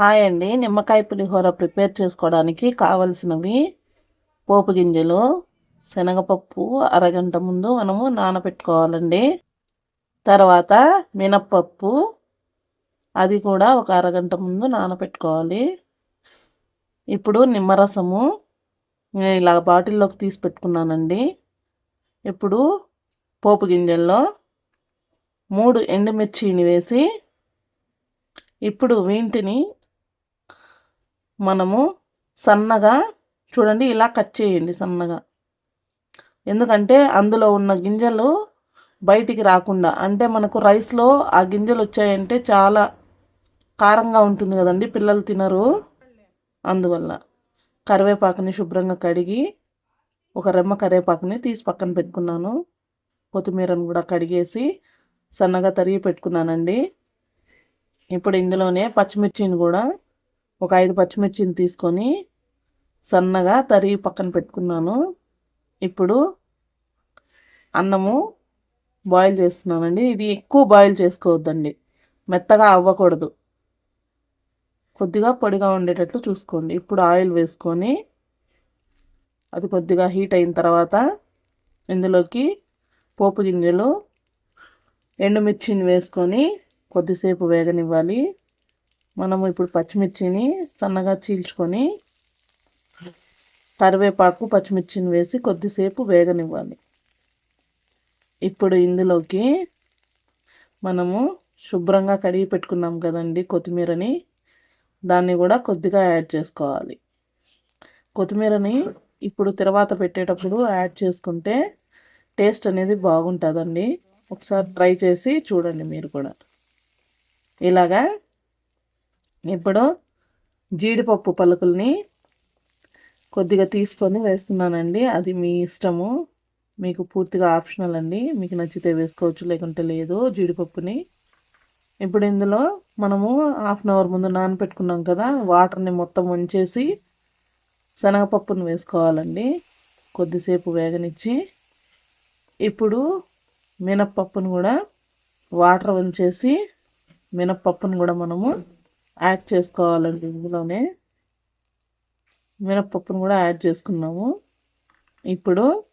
Hi అండి నిమ్మకాయ పులిహోర prepare చేసుకోవడానికి కావలసినవి పోపు గింజలు శనగపప్పు అరగంట ముందు మనము నానబెట్టుకోవాలండి తర్వాత మినప్పప్పు అది కూడా ఒక అరగంట ముందు నానబెట్టుకోవాలి ఇప్పుడు నిమ్మరసము నేను ఇలా బాటిల్లోకి తీసి పెట్టుకున్నానండి. ఇప్పుడు పోపు గింజల్లో మూడు ఎండుమిర్చిని వేసి ఇప్పుడు వీటిని మనము సన్నగా చూడండి ఇలా కట్ చేయండి సన్నగా. ఎందుకంటే అందులో ఉన్న గింజలు బయటికి రాకుండా అంటే మనకు రైస్లో ఆ గింజలు వచ్చాయంటే చాలా కారంగా ఉంటుంది కదండి పిల్లలు తినరు. అందువల్ల కరివేపాకుని శుభ్రంగా కడిగి ఒక రెమ్మ కరివేపాకుని తీసి పక్కన పెట్టుకున్నాను. కొత్తిమీరను కూడా కడిగేసి సన్నగా తరిగి పెట్టుకున్నానండి. ఇప్పుడు ఇందులోనే పచ్చిమిర్చిని కూడా ఒక ఐదు పచ్చిమిర్చిని తీసుకొని సన్నగా తరిగి పక్కన పెట్టుకున్నాను. ఇప్పుడు అన్నము బాయిల్ చేస్తున్నానండి. ఇది ఎక్కువ బాయిల్ చేసుకోవద్దండి. మెత్తగా అవ్వకూడదు. కొద్దిగా పొడిగా ఉండేటట్లు చూసుకోండి. ఇప్పుడు ఆయిల్ వేసుకొని అది కొద్దిగా హీట్ అయిన తర్వాత ఇందులోకి పోపు గింజలు ఎండుమిర్చిని వేసుకొని కొద్దిసేపు వేగనివ్వాలి. మనము ఇప్పుడు పచ్చిమిర్చిని సన్నగా చీల్చుకొని కరివేపాకు పచ్చిమిర్చిని వేసి కొద్దిసేపు వేగనివ్వాలి. ఇప్పుడు ఇందులోకి మనము శుభ్రంగా కడిగి పెట్టుకున్నాం కదండి కొత్తిమీరని. దాన్ని కూడా కొద్దిగా యాడ్ చేసుకోవాలి. కొత్తిమీరని ఇప్పుడు తర్వాత పెట్టేటప్పుడు యాడ్ చేసుకుంటే టేస్ట్ అనేది బాగుంటుందండి. ఒకసారి ట్రై చేసి చూడండి మీరు కూడా. ఇలాగా ఇప్పుడు జీడిపప్పు పలుకుల్ని కొద్దిగా తీసుకొని వేస్తున్నానండి. అది మీ ఇష్టము. మీకు పూర్తిగా ఆప్షనల్ అండి. మీకు నచ్చితే వేసుకోవచ్చు లేకుంటే లేదు జీడిపప్పుని. ఇప్పుడు ఇందులో మనము హాఫ్ అన్ అవర్ ముందు నానపెట్టుకున్నాం కదా వాటర్ని మొత్తం ఉంచేసి శనగపప్పును వేసుకోవాలండి. కొద్దిసేపు వేగనిచ్చి ఇప్పుడు మినప్పప్పును కూడా వాటర్ ఉంచేసి మినప్పప్పును కూడా మనము యాడ్ చేసుకోవాలండి ఇందులోనే. మినప్పప్పును కూడా యాడ్ చేసుకున్నాము. ఇప్పుడు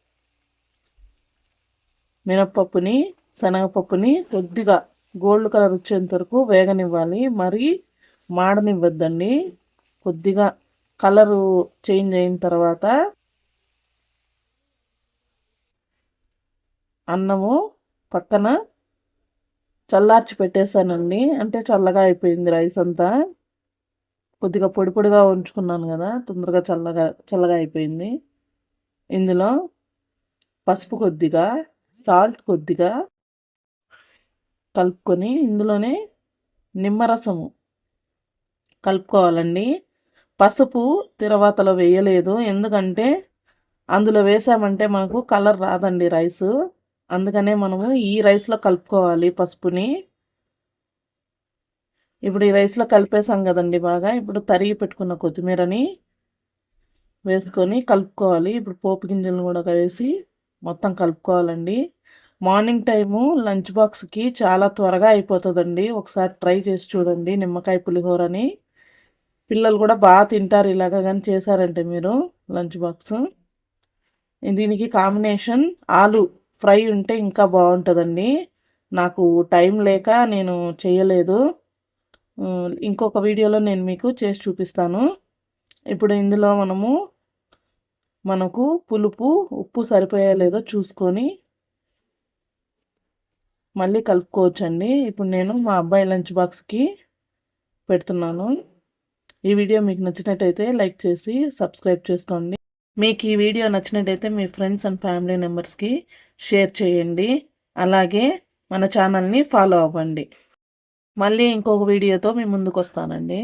మినప్పప్పుని శనగపప్పుని కొద్దిగా గోల్డ్ కలర్ వచ్చేంత వరకు వేగనివ్వాలి. మరి మాడనివ్వద్దండి. కొద్దిగా కలరు చేంజ్ అయిన తర్వాత అన్నము పక్కన చల్లార్చి పెట్టేశానండి. అంటే చల్లగా అయిపోయింది రైస్ అంతా. కొద్దిగా పొడి పొడిగా ఉంచుకున్నాను కదా తొందరగా చల్లగా చల్లగా అయిపోయింది. ఇందులో పసుపు కొద్దిగా సాల్ట్ కొద్దిగా కలుపుకొని ఇందులోనే నిమ్మరసము కలుపుకోవాలండి. పసుపు తిరవాతలో వేయలేదు. ఎందుకంటే అందులో వేసామంటే మనకు కలర్ రాదండి రైసు. అందుకనే మనము ఈ రైస్లో కలుపుకోవాలి పసుపుని. ఇప్పుడు ఈ రైస్లో కలిపేసాం కదండి బాగా. ఇప్పుడు తరిగి పెట్టుకున్న కొత్తిమీరని వేసుకొని కలుపుకోవాలి. ఇప్పుడు పోపు గింజలను కూడా వేసి మొత్తం కలుపుకోవాలండి. మార్నింగ్ టైము లంచ్ బాక్స్కి చాలా త్వరగా అయిపోతుందండి. ఒకసారి ట్రై చేసి చూడండి నిమ్మకాయ పులిహోరని. పిల్లలు కూడా బాగా తింటారు ఇలాగా కానీ చేశారంటే మీరు లంచ్ బాక్స్. దీనికి కాంబినేషన్ ఆలు. ఫ్రై ఉంటే ఇంకా బాగుంటుందండి. నాకు టైం లేక నేను చేయలేదు. ఇంకొక వీడియోలో నేను మీకు చేసి చూపిస్తాను. ఇప్పుడు ఇందులో మనము మనకు పులుపు ఉప్పు సరిపోయా లేదో చూసుకొని మళ్ళీ కలుపుకోవచ్చండి. ఇప్పుడు నేను మా అబ్బాయి లంచ్ బాక్స్కి పెడుతున్నాను. ఈ వీడియో మీకు నచ్చినట్టయితే లైక్ చేసి సబ్స్క్రైబ్ చేసుకోండి. మీకు ఈ వీడియో నచ్చినట్టయితే మీ ఫ్రెండ్స్ అండ్ ఫ్యామిలీ మెంబర్స్కి షేర్ చేయండి. అలాగే మన ఛానల్ని ఫాలో అవ్వండి. మళ్ళీ ఇంకొక వీడియోతో మీ ముందుకు వస్తానండి